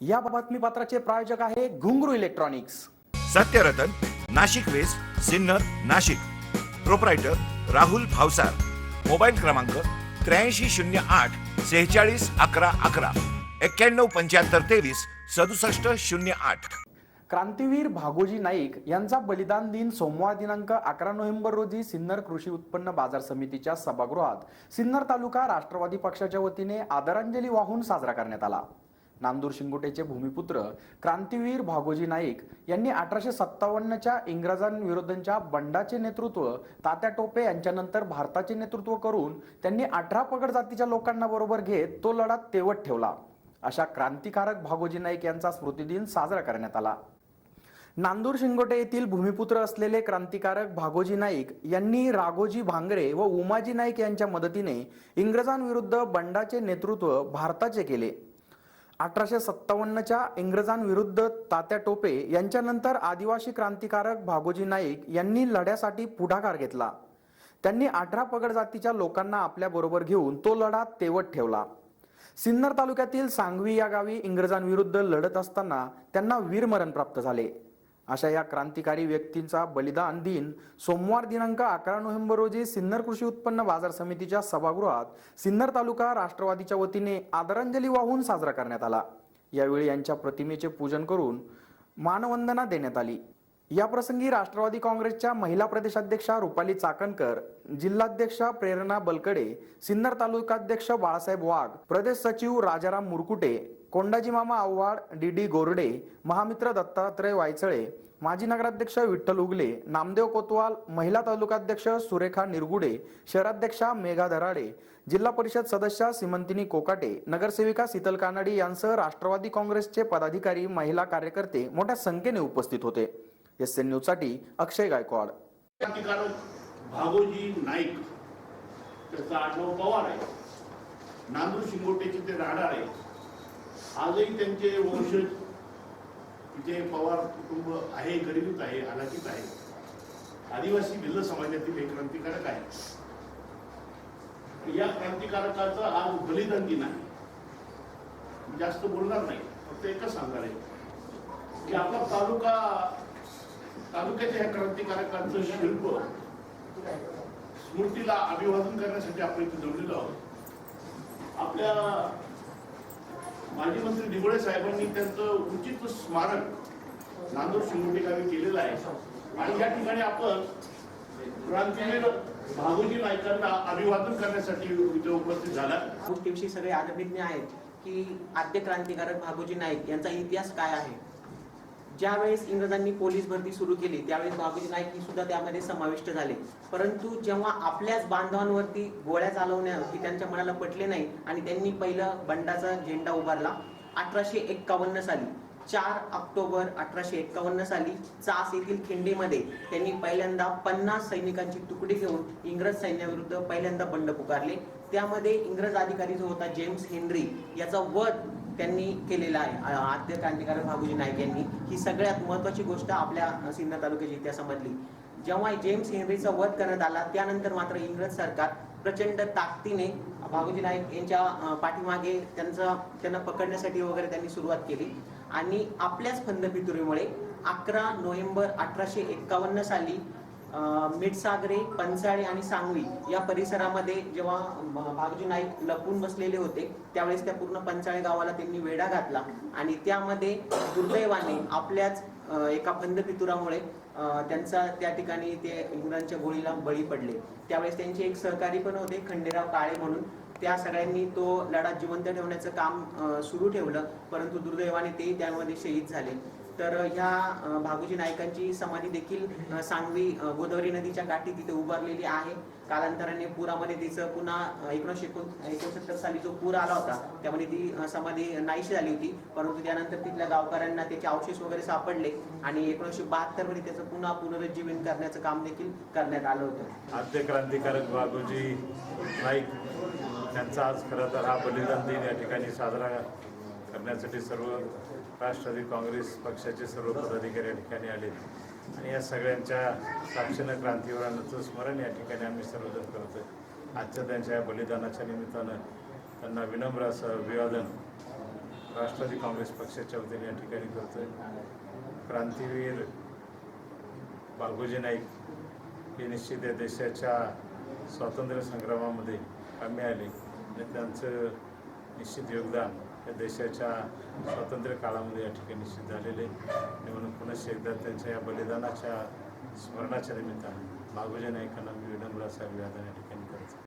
या बातमीपत्राचे प्रायोजक आहे Ghungroo electronics. Satyaratan Nashik west Sinnar Nashik. Proprietor Rahul Bhavsar. Mobile क्रमांक त्र्याऐंशी शून्य आठ सेहेचाळीस अकरा अकरा. एक्क्याण्णव पंच्याहत्तर तेवीस सदुसष्ट शून्य आठ. क्रांतीवीर भागोजी नाईक यांचा बलिदान दिन सोमवार दिनांक अकरा नोव्हेंबर रोजी सिन्नर कृषी उत्पन्न बाजार समितीच्या सभागृहात. सिन्नर तालुका राष्ट्रवादी पक्षाच्या वतीने आदरांजली वाहून साजरा करण्यात आला. नांदूर शिंगोटेचे भूमिपुत्र क्रांतीवीर भागोजी नाईक यांनी अठराशे सत्तावन्नच्या इंग्रजांविरुद्धच्या बंडाचे नेतृत्व तात्या टोपे यांच्यानंतर भारताचे नेतृत्व करून त्यांनी अठरा पगड जातीच्या लोकांना बरोबर घेत तो लढा तेवत ठेवला. अशा क्रांतिकारक भागोजी नाईक यांचा स्मृतिदिन साजरा करण्यात आला. नांदूर शिंगोटे येथील भूमिपुत्र असलेले क्रांतिकारक भागोजी नाईक यांनी राघोजी भांगरे व उमाजी नाईक यांच्या मदतीने इंग्रजांविरुद्ध बंडाचे नेतृत्व भारताचे केले. अठराशे सत्तावन्नच्या इंग्रजांविरुद्ध तात्या टोपे यांच्यानंतर आदिवासी क्रांतिकारक भागोजी नाईक यांनी लढ्यासाठी पुढाकार घेतला. त्यांनी अठरा पगड जातीच्या लोकांना आपल्या बरोबर घेऊन तो लढा तेवत ठेवला. सिन्नर तालुक्यातील सांगवी या गावी इंग्रजांविरुद्ध लढत असताना त्यांना वीरमरण प्राप्त झाले. अशा या क्रांतिकारी व्यक्तींचा बलिदान दिन सोमवार दिनांक अकरा नोव्हेंबर रोजी सिन्नर कृषी उत्पन्न बाजार समितीच्या सभागृहात सिन्नर तालुका राष्ट्रवादीच्या वतीने आदरांजली वाहून साजरा करण्यात आला. यावेळी यांच्या प्रतिमेचे पूजन करून मानवंदना देण्यात आली. या प्रसंगी राष्ट्रवादी काँग्रेसच्या महिला प्रदेशाध्यक्षा रुपाली चाकणकर जिल्हाध्यक्षा प्रेरणा बलकडे सिन्नर तालुकाध्यक्ष बाळासाहेब वाघ प्रदेश सचिव राजाराम मुरकुटे कोंडाजी मामा आव्हाड डी डी गोरडे महामित्र दत्तात्रय वायचळे माजी नगराध्यक्ष विठ्ठल उगले नामदेव कोतवाल महिला तालुकाध्यक्ष सुरेखा निरगुडे शहराध्यक्षा मेघा दराडे जिल्हा परिषद सदस्या सिमंतिनी कोकाटे नगरसेविका शीतल कानडी यांसह राष्ट्रवादी काँग्रेसचे पदाधिकारी महिला कार्यकर्ते मोठ्या संख्येने उपस्थित होते. एस एन न्यूजसाठी अक्षय गायकवाड. भागोजी नाईक त्याचा आडनाव पवार आहे. नांदूर शिंगोटेचे ते राहणार आहे. आजही त्यांचे वंशज तिथे पवार कुटुंब आहे गरिबीत आहे हालाकीत आहे. आदिवासी भिल्ल समाजातील एक क्रांतिकारक आहे. या क्रांतिकारकाचा आज बलिदान दिन आहे. जास्त बोलणार नाही फक्त एकच सांगणार आहे की आपला तालुका तालुक्याच्या ह्या क्रांतिकारकांचं शिल्प स्मृतीला अभिवादन करण्यासाठी आपण इथे जमलेलो आहोत. आपल्या माजी मंत्री ढिबळे साहेबांनी त्यांचं उचित स्मारक नांदूर शिंगोटे गावी केलेलं आहे. आणि या ठिकाणी आपण क्रांतीवीर भागोजी नाईकांना अभिवादन करण्यासाठी इथे उपस्थित झाला. गोष्टीविषयी सगळे अनभिज्ञ आहेत की आद्य क्रांतिकारक भागोजी नाईक यांचा इतिहास काय आहे? ज्यावेळेस इंग्रजांनी पोलीस भरती सुरू केली त्यावेळेस भागोजी नाईक ही सुद्धा त्यामध्ये समाविष्ट झाले. परंतु जेव्हा आपल्याच बांधवांवरती गोळ्या चालवण्या ही त्यांच्या मनाला पटले नाही आणि त्यांनी पहिलं बंडाचा झेंडा उभारला अठराशे एक्कावन्न साली. चार ऑक्टोबर अठराशे एक्कावन्न साली चास येथील खिंडीमध्ये त्यांनी पहिल्यांदा पन्नास सैनिकांची तुकडी घेऊन इंग्रज सैन्याविरुद्ध पहिल्यांदा बंड पुकारले. त्यामध्ये इंग्रज अधिकारी जो होता जेम्स हेनरी याचा वध त्यांनी केलेला आहे. आद्य क्रांतिकारक भागोजी नाईक यांनी ही सगळ्यात महत्वाची गोष्ट आपल्या सिन्नर तालुक्याच्या इतिहासामधली जेव्हा जेम्स हेनरीचा वध करण्यात आला त्यानंतर मात्र इंग्रज सरकार प्रचंड ताकदीने भागोजी नाईक यांच्या पाठीमागे त्यांचा त्यांना पकडण्यासाठी वगैरे त्यांनी सुरुवात केली. आणि आपल्याच फंदपितुरीमुळे अकरा नोव्हेंबर अठराशे एक्कावन्न साली मिठसागरे पंचाळे आणि सांगवी या परिसरामध्ये जेव्हा भागजी नाईक लपून बसलेले होते त्यावेळेस त्या पूर्ण पंचाळे गावाला त्यांनी वेढा घातला आणि त्यामध्ये दुर्दैवाने आपल्याच एका बंधपितुरामुळे अ, त्यांचा त्या ठिकाणी ते इंग्रजांच्या गोळीला बळी पडले. त्यावेळेस त्यांचे एक सहकारी पण होते खंडेराव काळे म्हणून. त्या सगळ्यांनी तो लढा जिवंत ठेवण्याचं काम सुरू ठेवलं परंतु दुर्दैवाने ते त्यामध्ये शहीद झाले. तर ह्या अ, भागोजी नायकांची समाधी देखील सांगवी गोदावरी नदीच्या काठी तिथे उभारलेली आहे. कालांतराने पुरामध्ये तिचं पुन्हा एकोणीसशे एकोण एकोणसत्तर साली जो पूर आला होता त्यामध्ये ती समाधी नाहीशी झाली होती. परंतु त्यानंतर तिथल्या गावकऱ्यांना त्याचे अवशेष वगैरे सापडले आणि एकोणीसशे बहात्तरमध्ये त्याचं पुन्हा पुनरुज्जीवन करण्याचं काम देखील करण्यात आलं होतं. आद्य क्रांतिकारक बाबूजी नाईक त्यांचा आज खरं तर हा बलिदान दिन या ठिकाणी साजरा करण्यासाठी सर्व राष्ट्रवादी काँग्रेस पक्षाचे सर्व पदाधिकारी या ठिकाणी आले आणि या सगळ्यांच्या साक्षीनं क्रांतीवीरांचं स्मरण या ठिकाणी आम्ही सर्वजण करतो आजच्या त्यांच्या या बलिदानाच्या निमित्तानं त्यांना विनम्र असं अभिवादन राष्ट्रवादी काँग्रेस पक्षाच्या वतीने या ठिकाणी करतो क्रांतीवीर बागोजी नाईक हे निश्चित या देशाच्या स्वातंत्र्य संग्रामामध्ये कामी आले. आणि त्यांचं निश्चित योगदान या देशाच्या स्वातंत्र्य काळामध्ये या ठिकाणी निश्चित झालेले आहे. आणि म्हणून पुनश्च एकदा त्यांच्या या बलिदानाच्या स्मरणाच्या निमित्तानं बागोजी नायकांना मी विनम्र असा अभिवादन या